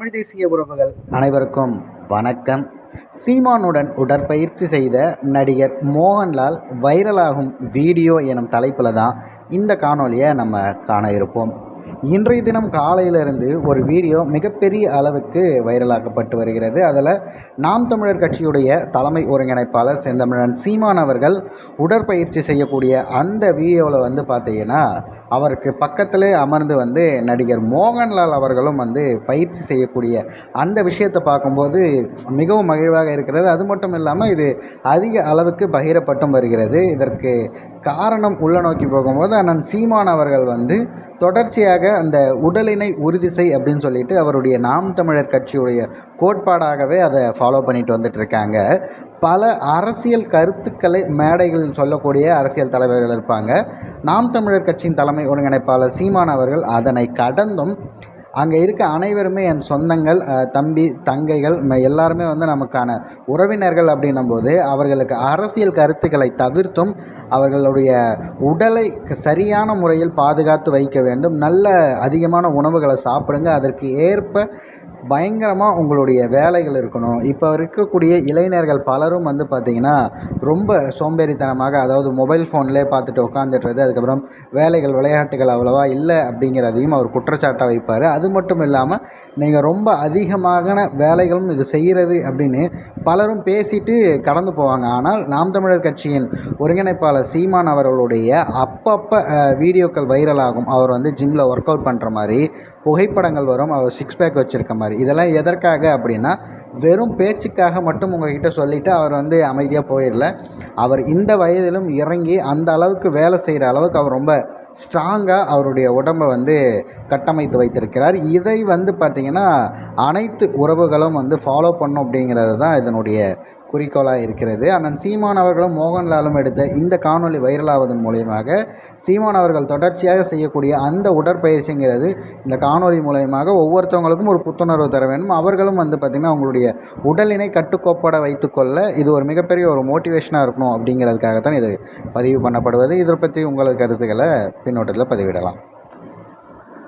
தமிழ் தேசிய உறவுகள் அனைவருக்கும் வணக்கம். சீமானுடன் உடற்பயிற்சி செய்த நடிகர் மோகன்லால் வைரலாகும் வீடியோ எனும் தலைப்பில் தான் இந்த காணொலியை நம்ம காண இருப்போம். இன்றைய தினம் காலையிலிருந்து ஒரு வீடியோ மிகப்பெரிய அளவுக்கு வைரலாக்கப்பட்டு வருகிறது. அதில் நாம் தமிழர் கட்சியுடைய தலைமை ஒருங்கிணைப்பாளர் செந்தமிழன் சீமான் அவர்கள் உடற்பயிற்சி செய்யக்கூடிய அந்த வீடியோவில் வந்து பார்த்தீங்கன்னா அவருக்கு பக்கத்திலே அமர்ந்து வந்து நடிகர் மோகன்லால் அவர்களும் வந்து பயிற்சி செய்யக்கூடிய அந்த விஷயத்தை பார்க்கும்போது மிகவும் மகிழ்வாக இருக்கிறது. அது மட்டும் இல்லாமல் இது அதிக அளவுக்கு பகிரப்பட்டும் வருகிறது. இதற்கு காரணம் உள்ள நோக்கி போகும்போது அண்ணன் சீமான் அவர்கள் வந்து தொடர்ச்சியாக அந்த உடலினை உறுதி செய் அப்படின்னு சொல்லிட்டு அவருடைய நாம் தமிழர் கட்சியுடைய கோட்பாடாகவே அதை ஃபாலோ பண்ணிட்டு வந்துட்டு இருக்காங்க பல அரசியல் கருத்துக்களை மேடைகள் சொல்லக்கூடிய அரசியல் தலைவர்கள் இருப்பாங்க. நாம் தமிழர் கட்சியின் தலைமை ஒருங்கிணைப்பாளர் சீமான் அவர்கள் அதனை கடந்தும் அங்கே இருக்க அனைவருமே என் சொந்தங்கள் தம்பி தங்கைகள் எல்லாருமே வந்து நமக்கான உறவினர்கள் அப்படின்னும் போது அவர்களுக்கு அரசியல் கருத்துக்களை தவிர்த்தும் அவர்களுடைய உடலை சரியான முறையில் பாதுகாத்து வைக்க வேண்டும். நல்ல அதிகமான உணவுகளை சாப்பிடுங்க. அதற்கு ஏற்ப பயங்கரமாக உங்களுடைய வேலைகள் இருக்கணும். இப்போ இருக்கக்கூடிய இளைஞர்கள் பலரும் வந்து பார்த்திங்கன்னா ரொம்ப சோம்பேறித்தனமாக அதாவது மொபைல் ஃபோன்லேயே பார்த்துட்டு உட்காந்துட்டுறது அதுக்கப்புறம் வேலைகள் விளையாட்டுகள் அவ்வளோவா இல்லை அப்படிங்கிறதையும் அவர் குற்றச்சாட்டாக வைப்பார். அது மட்டும் இல்லாமல் நீங்கள் ரொம்ப அதிகமான வேலைகளும் இது செய்கிறது அப்படின்னு பலரும் பேசிட்டு கடந்து போவாங்க. ஆனால் நாம் தமிழர் கட்சியின் ஒருங்கிணைப்பாளர் சீமான் அவர்களுடைய அப்பப்போ வீடியோக்கள் வைரலாகும். அவர் வந்து ஜிம்மில் ஒர்க் அவுட் பண்ணுற மாதிரி புகைப்படங்கள் வரும். அவர் சிக்ஸ் பேக் வச்சுருக்க மாதிரி. இதெல்லாம் எதற்காக அப்படின்னா வெறும் பேச்சுக்காக மட்டும் உங்கள்கிட்ட சொல்லிவிட்டு அவர் வந்து அமைதியாக போயிடல. அவர் இந்த வயதிலும் இறங்கி அந்த அளவுக்கு வேலை செய்கிற அளவுக்கு அவர் ரொம்ப ஸ்ட்ராங்காக அவருடைய உடம்பை வந்து கட்டமைத்து வைத்திருக்கிறார். இதை வந்து பார்த்திங்கன்னா அனைத்து உறவுகளும் வந்து ஃபாலோ பண்ணும் அப்படிங்கிறது தான் இதனுடைய குறிக்கோளாக இருக்கிறது. அண்ணன் சீமான் அவர்களும் மோகன்லாலும் எடுத்த இந்த காணொலி வைரலாவதன் மூலியமாக சீமான் அவர்கள் தொடர்ச்சியாக செய்யக்கூடிய அந்த உடற்பயிற்சிங்கிறது இந்த காணொலி மூலயமாக ஒவ்வொருத்தவங்களுக்கும் ஒரு புத்துணர்வு தர வேண்டும். அவர்களும் வந்து பார்த்திங்கன்னா அவங்களுடைய உடலினை கட்டுக்கோப்பட வைத்துக்கொள்ள இது ஒரு மிகப்பெரிய ஒரு மோட்டிவேஷனாக இருக்கணும் அப்படிங்கிறதுக்காகத்தான் இது பதிவு பண்ணப்படுவது. இதை பற்றி உங்களது கருத்துக்களை பின்னோட்டத்தில் பதிவிடலாம்.